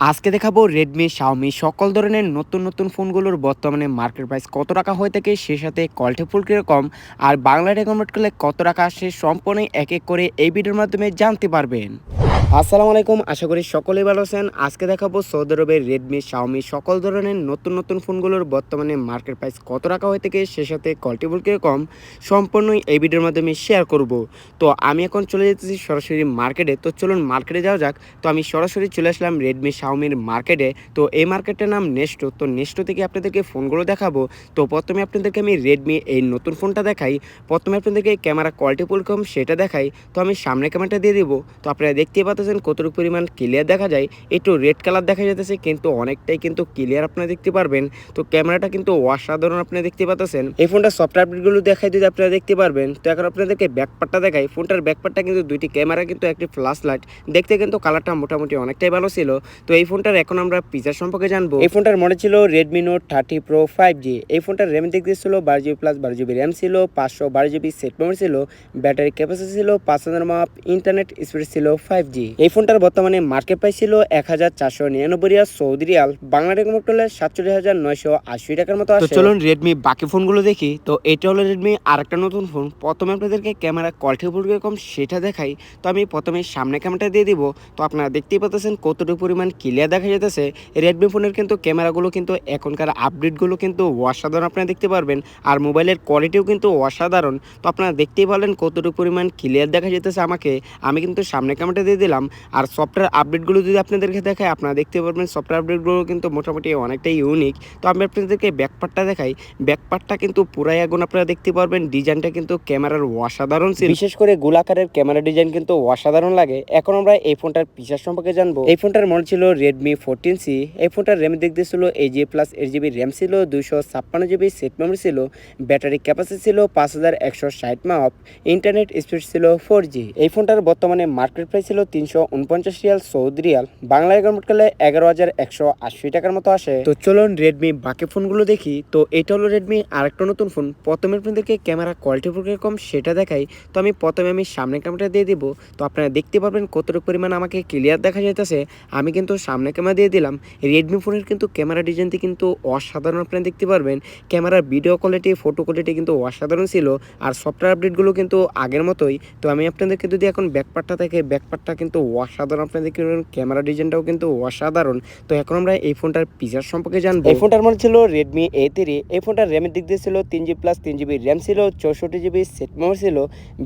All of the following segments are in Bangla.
আজকে দেখাবো রেডমি শাওমি সকল ধরনের নতুন নতুন ফোনগুলোর বর্তমানে মার্কেট প্রাইস কত টাকা হয়ে থাকে, সে সাথে কলটে ফুল কীরকম, আর বাংলায় রেকমেন্ড করলে কত টাকা আসে সম্পূর্ণ এক এক করে এই ভিডিওর মাধ্যমে জানতে পারবেন। আসসালামু আলাইকুম, আশা করি সকলেই ভালো আছেন। আজকে দেখাবো সৌদি আরবের রেডমি শাওমি সকল ধরনের নতুন নতুন ফোনগুলোর বর্তমানে মার্কেট প্রাইস কত টাকা হয়ে থাকে, সে সাথে কোয়ালিটি ফুল কীরকম, সম্পূর্ণই এই ভিডিওর মাধ্যমে শেয়ার করব। তো আমি এখন চলে যেতেছি সরাসরি মার্কেটে তো চলুন মার্কেটে যাওয়া যাক। তো আমি সরাসরি চলে আসলাম রেডমি শাওমির মার্কেটে তো এই মার্কেটের নাম নেস্টো তো নেস্টো থেকে আপনাদেরকে ফোনগুলো দেখাবো। তো প্রথমে আপনাদেরকে আমি রেডমি এই নতুন ফোনটা দেখাই। প্রথমে আপনাদেরকে ক্যামেরা কোয়ালিটি কম সেটা দেখাই। তো আমি সামনে ক্যামেরাটা দিয়ে দিব। তো আপনারা দেখতেই পাচ্ছেন, কতটুকু পরিমাণ ক্লিয়ার দেখা যায়, একটু রেড কালার দেখা যেতেছে কিন্তু অনেকটাই কিন্তু ক্লিয়ার আপনারা দেখতে পারবেন। তো ক্যামেরাটা কিন্তু অসাধারণ আপনি দেখতে পাচ্ছেন। এই ফোনটা সফটওয়্যার আপডেটগুলো দেখাই যদি আপনারা দেখতে পারবেন, তো এখন আপনাদেরকে ব্যাকপার্টটা দেখাই। ফোনটার ব্যাকপার্টটা কিন্তু দুইটি ক্যামেরা কিন্তু একটি ফ্ল্যাশ লাইট দেখতে কিন্তু কালারটা মোটামুটি অনেকটাই ভালো ছিল। তো এই ফোনটার এখন আমরা ফিচার সম্পর্কে জানব। এই ফোনটার মনে ছিল Redmi Note thirty Pro five G এই ফোনটার র্যাম দেখতে ছিল বারো জিবি প্লাস বারো জিবি র্যাম ছিল, পাঁচশো বারো জিবি সেট মেমোরি ছিল ব্যাটারি ক্যাপাসিটি ছিল, পাঁচ হাজার মাপ ইন্টারনেট স্পিড ছিল ফাইভ জি এই ফোনটার বর্তমানে মার্কেট প্রাইস ছিল এক হাজার চারশো নিরানব্বই রিয়াল সৌদি রিয়াল। বাংলা টাকা মোট হলে সাতচল্লিশ হাজার নয়শো আশি টাকার মতো তো চলুন রেডমি বাকি ফোনগুলো দেখি। তো এটা হলো রেডমি আরেকটা নতুন ফোন প্রথমে আপনাদেরকে ক্যামেরা কোয়ালিটি কীরকম সেটা দেখাই। তো আমি প্রথমে সামনে ক্যামেরাটা দিয়ে দিব। তো আপনারা দেখতেই পাচ্ছেন কতটুকু পরিমাণ ক্লিয়ার দেখা যেতেছে রেডমি ফোনের কিন্তু ক্যামেরাগুলো কিন্তু এখনকার আপডেটগুলো কিন্তু অসাধারণ আপনারা দেখতে পারবেন। আর মোবাইলের কোয়ালিটিও কিন্তু অসাধারণ। তো আপনারা দেখতেই পারলেন কতটুকু পরিমাণ ক্লিয়ার দেখা যেতেছে আমাকে। আমি কিন্তু সামনে ক্যামেরাটা দিয়ে দিলাম। আর সফটওয়্যার আপডেটগুলো যদি আপনাদেরকে দেখায় আপনারা দেখতে পারবেন সফটওয়্যার আপডেটগুলো কিন্তু মোটামুটি অনেকটাই ইউনিক তো আমি আপনাদেরকে ব্যাকপার্টটা দেখাই। ব্যাকপার্টটা কিন্তু পুরাই আগুন আপনারা দেখতে পারবেন। ডিজাইনটা কিন্তু ক্যামেরার অসাধারণ ছিল। বিশেষ করে গোলাকারের ক্যামেরা ডিজাইন কিন্তু অসাধারণ লাগে। এখন আমরা এই ফোনটার ফিচার সম্পর্কে জানব। এই ফোনটার মডেল ছিল রেডমি ফোরটিন সি এই ফোনটার র্যাম দেখতে ছিল এই G plus eight GB RAM ছিল দুশো ছাপ্পান্ন জিবি সেট মেমোরি ছিল ব্যাটারি ক্যাপাসিটি ছিল পাঁচ হাজার একশো ষাট মাপ ইন্টারনেট স্পিড ছিল ফোর জি এই ফোনটার বর্তমানে মার্কেট প্রাইস ছিল তিনশো উনপঞ্চাশ রিয়াল সৌদি রিয়াল। বাংলায় কনভার্ট করলে এগারো হাজার একশো আশি টাকার মতো আসে। তো চলুন রেডমি বাকি ফোনগুলো দেখি। তো এটা হলো রেডমি আরেকটা নতুন ফোন। প্রথমে আপনাদেরকে ক্যামেরা কোয়ালিটি কম, সেটা দেখাই। তো আমি প্রথমে আমি সামনে ক্যামেরাটা দিয়ে দিব। তো আপনারা দেখতে পারবেন কতটুকু পরিমাণ আমাকে ক্লিয়ার দেখা যাইতেছে। আমি কিন্তু সামনে ক্যামেরা দিয়ে দিলাম। রেডমি ফোনের কিন্তু ক্যামেরা ডিজাইনটি কিন্তু অসাধারণ আপনারা দেখতে পারবেন। ক্যামেরার ভিডিও কোয়ালিটি ফটো কোয়ালিটি কিন্তু অসাধারণ ছিল। আর সফটওয়্যার আপডেটগুলো কিন্তু আগের মতোই। তো আমি আপনাদেরকে যদি এখন ব্যাকপার্টটা দেখে ব্যাকপার্টটা কিন্তু অসাধারণ আপনারা দেখতে পারবেন ক্যামেরা ডিজাইনটাও কিন্তু অসাধারণ। তো এখন আমরা এই ফোনটার ফিচার সম্পর্কে জানব। এই ফোনটার মধ্যে ছিল রেডমি এ থ্রি এই ফোনটার র্যামের দিক দিয়ে ছিল তিন জিবি প্লাস তিন জিবি র্যাম ছিল, চৌষট্টি জিবি সেট মেমোরি ছিল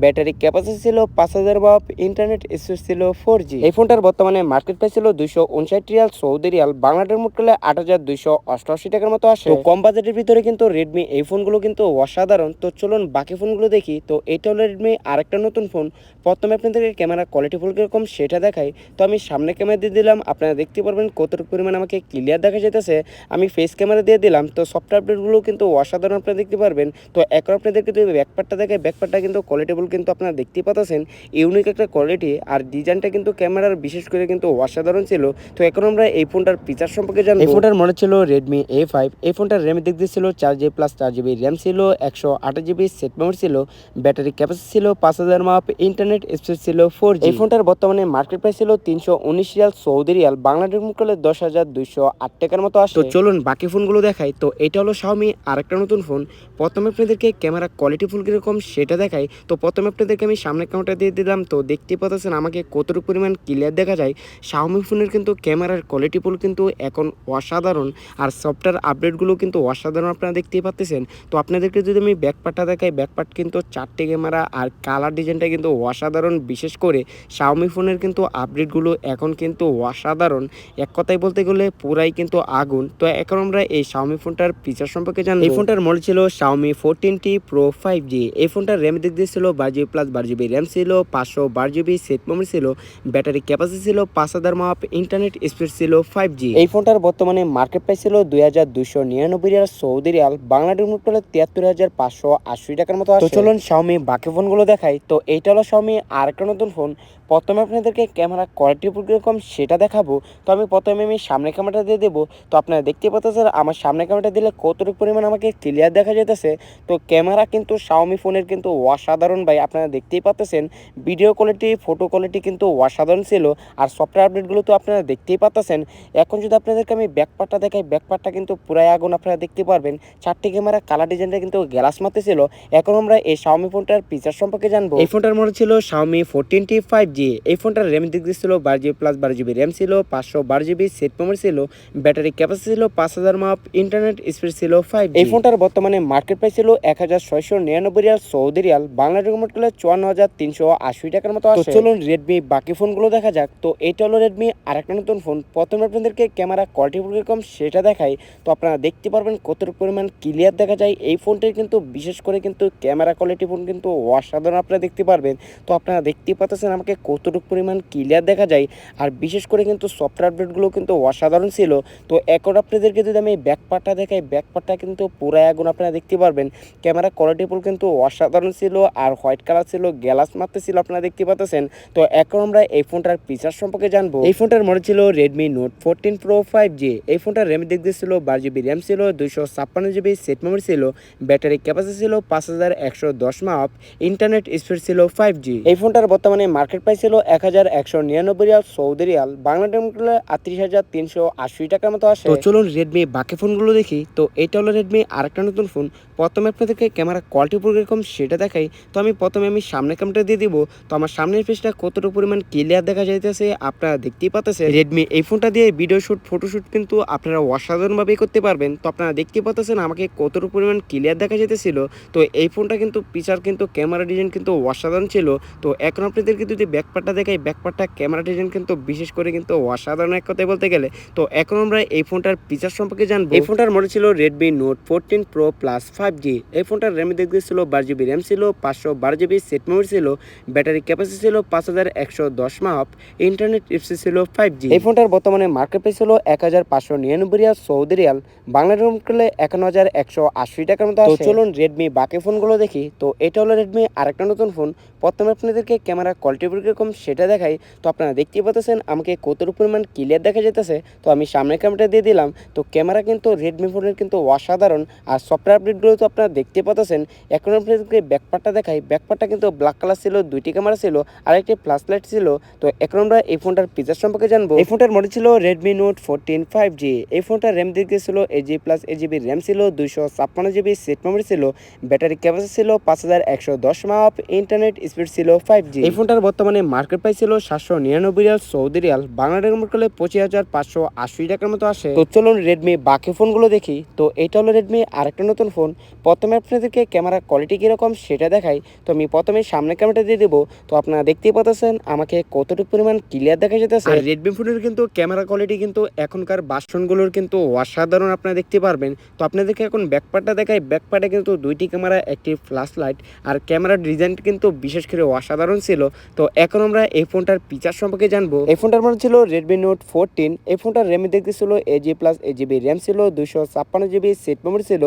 ব্যাটারি ক্যাপাসিটি ছিল, পাঁচ হাজার বাপ ইন্টারনেট স্পিড ছিল ফোর জি এই ফোনটার বর্তমানে মার্কেট প্রাইস ছিল দুইশো উনষাট রিয়াল সৌদি রিয়াল। বাংলাদেশের মোট করলে আট হাজার দুইশো অষ্টআশি টাকার মতো আসে। তো কম বাজেটের ভিতরে কিন্তু রেডমি এই ফোনগুলো কিন্তু অসাধারণ। তো চলুন বাকি ফোনগুলো দেখি। তো এটা হলো রেডমি আরেকটা নতুন ফোন প্রথমে আপনাদেরকে ক্যামেরা কোয়ালিটি ফুল কীরকম সেটা দেখাই। তো আমি সামনে ক্যামেরা দিয়ে দিলাম আপনারা দেখতে পারবেন কতটুকু পরিমাণ আমাকে ক্লিয়ার দেখা যেতেছে আমি ফেস ক্যামেরা দিয়ে দিলাম তো সফটওয়্যার আপডেটগুলো কিন্তু অসাধারণ আপনারা দেখতে পারবেন। তো এখন আপনাদেরকে যদি ব্যাকপার্টটা দেখে ব্যাকপার্টটা কিন্তু কোয়ালিটেবল কিন্তু আপনারা দেখতে পাচ্ছেন ইউনিক একটা কোয়ালিটি আর ডিজাইনটা কিন্তু ক্যামেরার বিশেষ করে কিন্তু অসাধারণ ছিল। তো এখন আমরা এই ফোনটার ফিচার সম্পর্কে জানব। এই ফোনটার মডেল ছিল রেডমি এ ফাইভ এই ফোনটার র্যাম দিক দিয়ে ছিল চার জিবি প্লাস চার জিবি র্যাম ছিল একশো আঠাশ জিবি সেট মেমোরি ছিল ব্যাটারি ক্যাপাসিটি ছিল পাঁচ হাজার মাপ ইন্টারনেট স্পিড ছিল ফোর এই ফোনটার বর্তমানে মার্কেট প্রাইস ছিল তিনশো উনিশ রিয়াল সৌদি রিয়াল, বাংলাদেশ মুখ করলে দশ হাজার দুইশো আট টাকার মতো আসে। তো চলুন বাকি ফোনগুলো দেখাই। তো এটা হলো শাওমি আরেকটা নতুন ফোন। প্রথমে আপনাদেরকে ক্যামেরা কোয়ালিটি ফুল কীরকম সেটা দেখাই। তো প্রথমে আপনাদেরকে আমি সামনে কাউন্টার দিয়ে দিলাম। তো দেখতে পাচ্ছেন আমাকে কতটুকু পরিমাণ ক্লিয়ার দেখা যায়। শাওমি ফোনের কিন্তু ক্যামেরার কোয়ালিটি ফুল কিন্তু এখন অসাধারণ। আর সফটওয়্যার আপডেটগুলো কিন্তু অসাধারণ আপনারা দেখতেই পাচ্ছেন। তো আপনাদেরকে যদি আমি ব্যাকপার্টটা দেখাই ব্যাকপার্ট কিন্তু চারটে ক্যামেরা আর কালার ডিজাইনটা কিন্তু অসাধারণ। বিশেষ করে শাওমি ফোনের কিন্তু আপডেটগুলো এখন কিন্তু অসাধারণ। এক কথায় বলতে গেলে পুরাই কিন্তু আগুন। তো এখন আমরা এই শাওমি ফোনটার ফিচার সম্পর্কে জানি এই ফোনটার মডেল ছিল Xiaomi fourteen T Pro five G এই ফোনটার র্যাম দিক দিয়ে ছিল বারো জিবি প্লাস বারো জিবি র্যাম ছিল পাঁচশো বারো জিবি সেট মেমোরি ছিল ব্যাটারি ক্যাপাসিটি ছিল পাঁচ হাজার মাপ ইন্টারনেট স্পিড ছিল ফাইভ জি এই ফোনটার বর্তমানে মার্কেট প্রাইস ছিল দুই হাজার দুইশো নিরানব্বই রিয়াল সৌদি রিয়াল। বাংলাদেশ মুখ করলে তিয়াত্তর হাজার পাঁচশো আশি টাকার মতো চলুন শাওমি বাকি ফোনগুলো দেখাই। তো এইটা হলো শাওমি আরেকটা নতুন ফোন প্রথমে আপনাদেরকে ক্যামেরা কোয়ালিটি কীরকম সেটা দেখাবো, তো আমি প্রথমে আমি সামনে ক্যামেরাটা দিয়ে দেবো। তো আপনারা দেখতে পাচ্ছেন আমার সামনে ক্যামেরাটা দিলে কতটুকু পরিমাণ আমাকে ক্লিয়ার দেখা যেতেছে তো ক্যামেরা কিন্তু শাওমি ফোনের কিন্তু অসাধারণ ভাই, আপনারা দেখতেই পাচ্ছেন ভিডিও কোয়ালিটি ফটো কোয়ালিটি কিন্তু অসাধারণ ছিল। আর সফটওয়্যার আপডেটগুলো তো আপনারা দেখতেই পাচ্ছেন এখন যদি আপনাদেরকে আমি ব্যাকপার্টটা দেখাই ব্যাকপার্টটা কিন্তু পুরাই আগুন আপনারা দেখতে পারবেন। চারটি ক্যামেরা কালার ডিজাইনটা কিন্তু গ্লাস মারতে ছিল। এখন আমরা এই শাওমি ফোনটার ফিচার সম্পর্কে জানব। এই ফোনটার মডেল ছিল Xiaomi fourteen T five G এই ফোনটার র্যাম দিক দিয়ে ছিল বারো জিবি প্লাস বারো জিবি র্যাম ছিল পাঁচশো বারো জিবি সেট মেমোরি ছিল ব্যাটারি ক্যাপাসিটি ছিল পাঁচ হাজার মাপ ইন্টারনেট স্পিড ছিল ফাইভ এই ফোনটার বর্তমানে মার্কেট প্রাইস ছিল এক হাজার ছয়শো নিরানব্বই riyal Saudi riyal Bangla recommend করলে চুয়ান্ন হাজার তিনশো আশি টাকার মতো আছে চলুন রেডমি বাকি ফোনগুলো দেখা যাক। তো এটা হলো রেডমি আর একটা নতুন ফোন প্রথমে আপনাদেরকে ক্যামেরা কোয়ালিটি কীরকম সেটা দেখাই। তো আপনারা দেখতে পারবেন কতটুকু পরিমাণ ক্লিয়ার দেখা যায়। এই ফোনটির কিন্তু বিশেষ করে কিন্তু ক্যামেরা কোয়ালিটি ফোন কিন্তু অসাধারণ আপনারা দেখতে পারবেন। তো আপনারা দেখতে পাচ্ছেন আমাকে কতটুকু পরিমাণ ক্লিয়ার দেখা যায়, আর বিশেষ করে কিন্তু সফটওয়্যার আপডেটগুলো কিন্তু অসাধারণ ছিল। তো এখন আপনাদেরকে যদি আমি ব্যাক পার্টটা দেখাই ব্যাক পার্টটা কিন্তু পুরো আগুন আপনারা দেখতে পারবেন। ক্যামেরা কোয়ালিটি ফুল কিন্তু অসাধারণ ছিল, আর হোয়াইট কালার ছিল গ্যালাস মারতে ছিল, আপনারা দেখতে পাচ্ছেন। তো এখন আমরা এই ফোনটার ফিচার সম্পর্কে জানব। এই ফোনটার মডেল ছিল Redmi Note fourteen Pro five G এই ফোনটার র্যাম দিয়ে ছিল বারো জিবি র্যাম ছিল, দুইশো ছাপ্পান্ন জিবি সেট মেমোরি ছিল ব্যাটারি ক্যাপাসিটি ছিল পাঁচ হাজার একশো দশ মাপ ইন্টারনেট স্পিড ছিল ফাইভ জি এই ফোনটার বর্তমানে মার্কেট ছিল এক হাজার একশো নিরানব্বই রিয়াল সৌদি রিয়াল। বাংলা টাইম করলে আটত্রিশ হাজার তিনশো আশি টাকার মতো আসে। তো চলুন রেডমি বাকি ফোনগুলো দেখি। তো এটা হলো রেডমি আরেকটা নতুন ফোন। প্রথমে আপনাদেরকে ক্যামেরা কোয়ালিটি কীরকম সেটা দেখাই। তো আমি প্রথমে আমি সামনে ক্যামেরাটা দিয়ে দিব। তো আমার সামনের ফেসটা কতটুকু পরিমাণ ক্লিয়ার দেখা যাইতেছে আপনারা দেখতেই পাচ্ছেন রেডমি এই ফোনটা দিয়ে ভিডিও শ্যুট ফটোশ্যুট কিন্তু আপনারা অসাধারণভাবেই করতে পারবেন। তো আপনারা দেখতেই পাচ্ছেন আমাকে কতটুকু পরিমাণ ক্লিয়ার দেখা যেতেছিল তো এই ফোনটা কিন্তু পিচার কিন্তু ক্যামেরা ডিজাইন কিন্তু অসাধারণ ছিল। তো এখন আপনাদেরকে যদি ব্যাকপার্টটা দেখাই ব্যাকপার্টটা ক্যামেরা ডিজাইন কিন্তু বিশেষ করে কিন্তু অসাধারণ এক কথায় বলতে গেলে। তো এখন আমরা এই ফোনটার পিচার সম্পর্কে জানব। এই ফোনটার মডেল ছিল Redmi Note fourteen Pro plus five G এই ফোনটার র্যাম দিয়ে ছিল বারো জিবি র্যাম ছিল পাঁচশো বারো জিবি সেট মেমোরি ছিল ব্যাটারি ক্যাপাসিটি ছিল পাঁচ হাজার একশো দশ মাপ ইন্টারনেট স্পিড ছিল ফাইভ জি এই ফোনটার বর্তমানে মার্কেট প্রাইস ছিল এক হাজার পাঁচশো নিরানব্বই Real Saudi Real. Bangla room করলে একান্ন হাজার একশো আশি টাকার মতো তো চলুন রেডমি বাকি ফোনগুলো দেখি। তো এটা হলো রেডমি আরেকটা নতুন ফোন প্রথমে আপনাদেরকে ক্যামেরা কোয়ালিটি কীরকম সেটা দেখাই, তো আপনারা দেখতেই পাচ্ছেন আমাকে কতটুকু পরিমাণ ক্লিয়ার দেখা যেতেছে তো আমি সামনের ক্যামেরাটা দিয়ে দিলাম, তো ক্যামেরা কিন্তু রেডমি ফোনের কিন্তু অসাধারণ। আর সফটওয়্যার আপডেটগুলো তো আপনারা দেখতে পাচ্ছেন এখন আপনাদেরকে ব্যাকপার্টটা দেখাই। ব্যাকপার্টটা কিন্তু ব্ল্যাক কালার ছিল, দুইটি ক্যামেরা ছিল আর একটি ফ্ল্যাশ লাইট ছিল। তো এখন আমরা এই ফোনটার ফিচার সম্পর্কে জানব। এই ফোনটার মডেল ছিল Redmi Note fourteen five G এই ফোনটার র্যাম দিক ছিল eight G plus eight GB RAM ছিল, দুইশো ছাপ্পান্ন জিবি সেট মেমোরি ছিল ব্যাটারি ক্যাপাসিটি ছিল পাঁচ হাজার একশো দশ মাপ ইন্টারনেট স্পিড ছিল ফাইভ জি এই ফোনটার বর্তমানে মার্কেট প্রাইস ছিল সাতশো নিরানব্বই রিয়াল সৌদি রিয়াল। বাংলা টাকা করলে পঁচিশ হাজার পাঁচশো আশি টাকার মতো আসে। তো চলুন রেডমি বাকি ফোনগুলো দেখি। তো এটা হলো রেডমি আরেকটা নতুন ফোন। প্রথমে আপনাদেরকে ক্যামেরা কোয়ালিটি কীরকম সেটা দেখাই। তো আমি প্রথমে সামনে ক্যামেরাটা দিয়ে দেবো। তো আপনারা দেখতেই পাচ্ছেন, আমাকে কতটুকু পরিমাণ ক্লিয়ার দেখা যেতেছে রেডমি ফোনের কিন্তু ক্যামেরা কোয়ালিটি কিন্তু এখনকার বাসনগুলোর কিন্তু অসাধারণ আপনারা দেখতে পারবেন। তো আপনাদেরকে এখন ব্যাকপার্টটা দেখাই। ব্যাকপার্টে কিন্তু দুইটি ক্যামেরা একটি ফ্ল্যাশ লাইট আর ক্যামেরার ডিজাইন কিন্তু বিশেষ করে অসাধারণ ছিল। তো এখন আমরা এই ফোনটার ফিচার সম্পর্কে জানব। এই ফোনটার মধ্যে ছিল রেডমি নোট ফোরটিন এই ফোনটার র্যাম দেখতে ছিল A G plus A GB RAM ছিল দুশো ছাপ্পান্ন জিবি সেট মেমোরি ছিল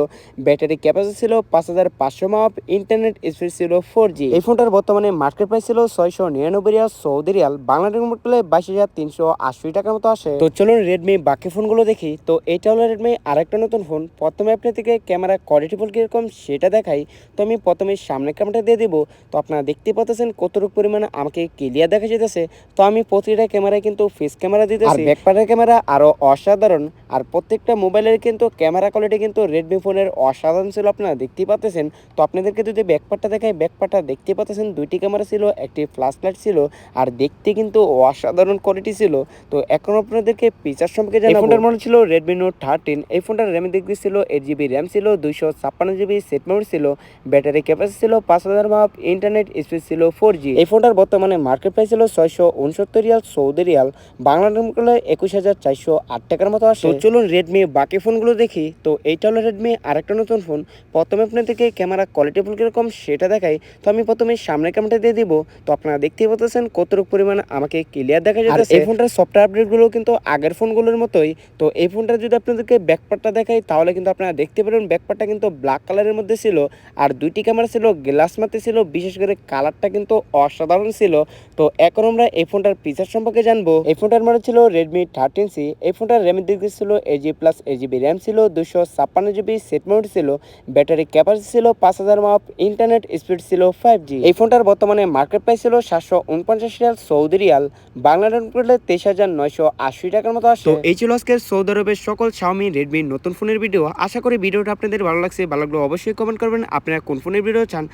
ব্যাটারি ক্যাপাসিটি ছিল পাঁচ হাজার পাঁচশো মাপ ইন্টারনেট স্পিড ছিল ফোর জি এই ফোনটার বর্তমানে মার্কেট প্রাইস ছিল ছয়শো নিরানব্বই রিয়াল সৌদি রিয়াল। বাংলা টাকা করলে বাইশ হাজার তিনশো আশি টাকার মতো আসে। তো চলুন রেডমি বাকি ফোনগুলো দেখি। তো এটা হলো রেডমি আরেকটা নতুন ফোন প্রথমে আপনার থেকে ক্যামেরা কোয়ালিটি ফোন কীরকম সেটা দেখাই। তো আমি প্রথমে সামনে ক্যামেরাটা দিয়ে দিব। তো আপনারা দেখতে পাচ্ছেন কতটুকু পরিমাণে আমাকে ক্লিয়ার দেখা যেতেছে তো আমি প্রতিটা ক্যামেরায় কিন্তু ফেস ক্যামেরা দিতেছি। আর ব্যাকপার্টের ক্যামেরা আরও অসাধারণ। আর প্রত্যেকটা মোবাইলের কিন্তু ক্যামেরা কোয়ালিটি কিন্তু রেডমি ফোনের অসাধারণ ছিল আপনারা দেখতেই পাচ্ছেন তো আপনাদেরকে যদি ব্যাকপার্টটা দেখাই ব্যাকপার্টটা দেখতে পাচ্ছেন দুইটি ক্যামেরা ছিল একটি ফ্ল্যাশ লাইট ছিল আর দেখতে কিন্তু অসাধারণ কোয়ালিটি ছিল। তো এখন আপনাদেরকে ফিচার সম্পর্কে জানাব। ফোনটার মডেল ছিল রেডমি নোট থার্টিন এই ফোনটার র্যাম দিক দিয়ে ছিল এইট জিবি র্যাম ছিল দুইশো ছাপ্পান্ন জিবি সেট মেমোরি ছিল ব্যাটারি ক্যাপাসিটি ছিল পাঁচ হাজার মাপ ইন্টারনেট স্পিড ছিল ফোর জি এই ফোনটার বর্তমানে মার্কেট প্রাইস ছিল ছয়শো উনসত্তর রিয়াল সৌদি রিয়াল। বাংলা একুশ হাজার চারশো আট টাকার মতো আসে। চলুন রেডমি বাকি ফোনগুলো দেখি। তো এইটা হলো রেডমি আরেকটা নতুন ফোন প্রথমে আপনাদেরকে ক্যামেরা কোয়ালিটি ফুল কীরকম সেটা দেখাই। তো আমি প্রথমে সামনের ক্যামেরাটা দিয়ে দিব। তো আপনারা দেখতেই পাচ্ছেন কতটুকু পরিমাণে আমাকে ক্লিয়ার দেখা যাচ্ছে এই ফোনটার সফটওয়্যার আপডেটগুলো কিন্তু আগের ফোনগুলোর মতোই। তো এই ফোনটা যদি আপনাদেরকে ব্যাকপার্টটা দেখাই তাহলে কিন্তু আপনারা দেখতে পারেন ব্যাকপার্টটা কিন্তু ব্ল্যাক কালারের মধ্যে ছিল। আর দুইটি ক্যামেরা ছিল গ্লাস মাতে ছিল। বিশেষ করে কালারটা কিন্তু অসাধারণ ছিল। তো এখন আমরা এই ফোনটার ফিচার সম্পর্কে জানব। এই ফোনটার মডেল ছিল রেডমি থার্টিন সি এই ফোনটার র্যামের দিক ছিল eight G plus eight GB RAM ছিল দুশো ছাপ্পান্ন জিবি সেট মেমোরি ছিল ব্যাটারি ক্যাপাসিটি ছিল পাঁচ হাজার মাপ ইন্টারনেট স্পিড ছিল ফাইভ জি এই ফোনটার বর্তমানে মার্কেট প্রাইস ছিল সাতশো উনপঞ্চাশ রিয়াল সৌদি রিয়াল, বাংলা টাকা করলে তেইশ হাজার নয়শো আশি টাকার মতো আসে। এই ছিল আজকের সৌদি আরবের সকল শাওমি রেডমি নতুন ফোনের ভিডিও আশা করি ভিডিওটা আপনাদের ভালো লাগছে, ভালো লাগলে অবশ্যই কমেন্ট করবেন। আপনারা কোন ফোনের ভিডিও চান